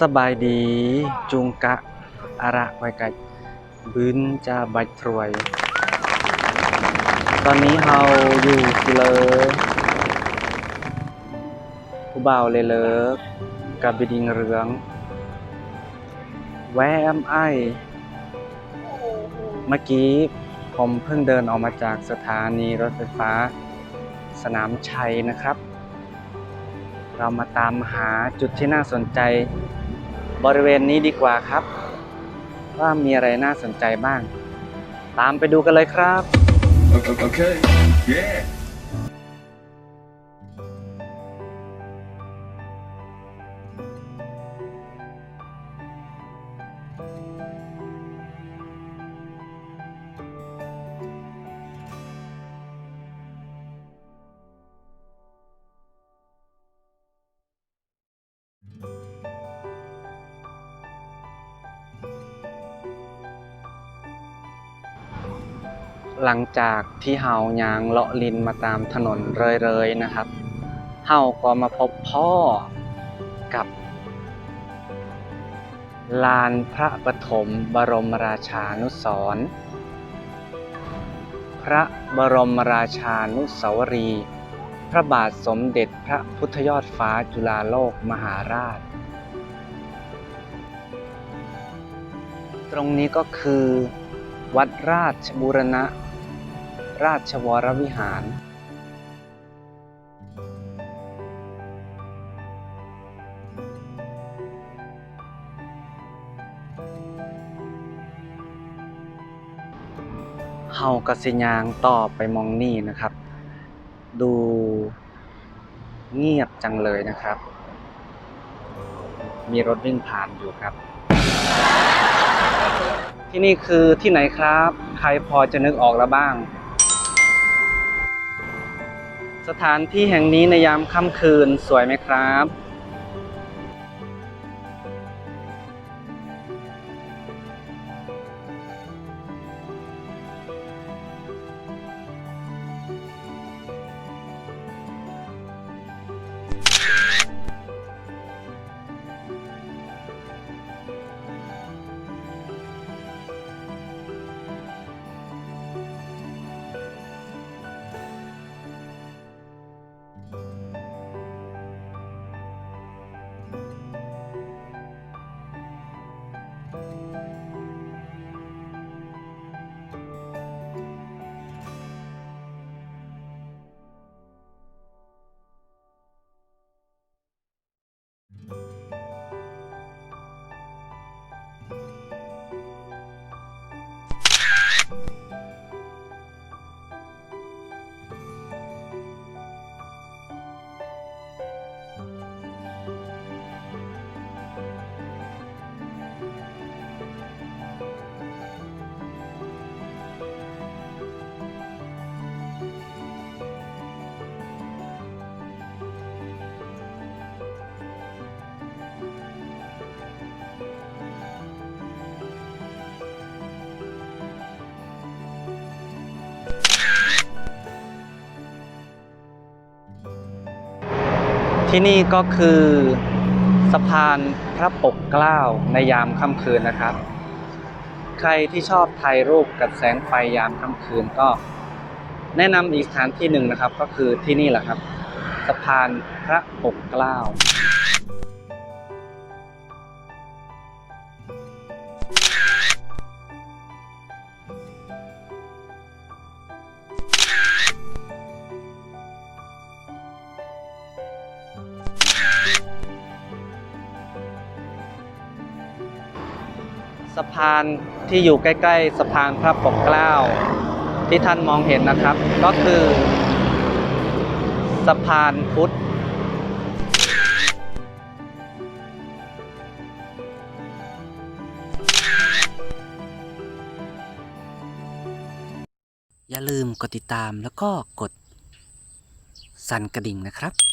สบายดีจุงกะอาระไว้กับืนจะบัดถรวย ตอนนี้เฮาอยู่ที่เลยผู้บ่าวเลยเลิกกับบิดิงเรือง แวมไอ เมื่อกี้ผมเพิ่งเดินออกมาจากสถานีรถไฟฟ้า สนามชัยนะครับ เรามาตามหาจุดที่น่าสนใจ บริเวณนี้ดีกว่าครับ ว่ามีอะไรน่าสนใจบ้าง ตามไปดูกันเลยครับ Okay. Yeah. หลังจากที่เฮายางเลาะลินมาตามถนนเรยๆนะครับ เฮาก็มาพบพ่อกับลานพระปฐมบรมราชานุสรพระบรมราชานุสาวรี พระบาทสมเด็จพระพุทธยอดฟ้าจุฬาโลกมหาราช ตรงนี้ก็คือวัดราชบูรณะ ราชวรวิหารเฮากสิยางต่อไปมองนี่นะครับ ดูเงียบจังเลยนะครับ มีรถวิ่งผ่านอยู่ครับ ที่นี่คือที่ไหนครับ ใครพอจะนึกออกแล้วบ้าง สถานที่แห่งนี้ในยามค่ำคืนสวยไหมครับ ที่นี่ก็คือสะพานพระปกเกล้าในยามค่ำคืนนะครับ ใครที่ชอบถ่ายรูปกับแสงไฟยามค่ำคืนก็แนะนำอีกสถานที่หนึ่งนะครับ ก็คือที่นี่แหละครับ สะพานพระปกเกล้า สะพานที่อยู่ใกล้ ๆ สะพานพระปกเกล้า ที่ท่านมองเห็นนะครับ ก็คือ สะพานพุทธอย่าลืมกดติดตามแล้วก็กดสั่นกระดิ่งนะครับ